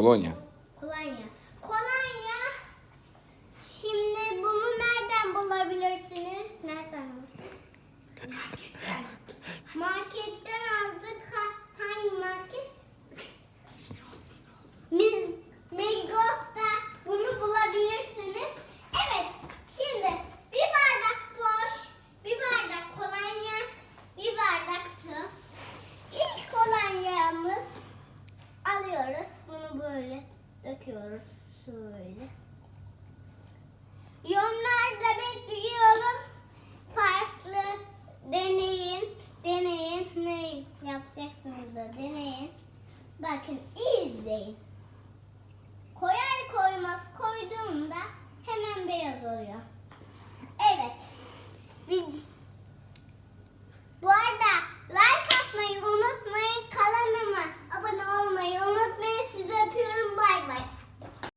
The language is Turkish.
Kolonya. Kolonya. Kolonya. Şimdi bunu nereden bulabilirsiniz? Nereden? döküyoruz şöyle. Yorumlarda bekliyorum. Farklı deneyin, deneyin. Ne yapacaksınız da deneyin. Bakın izleyin.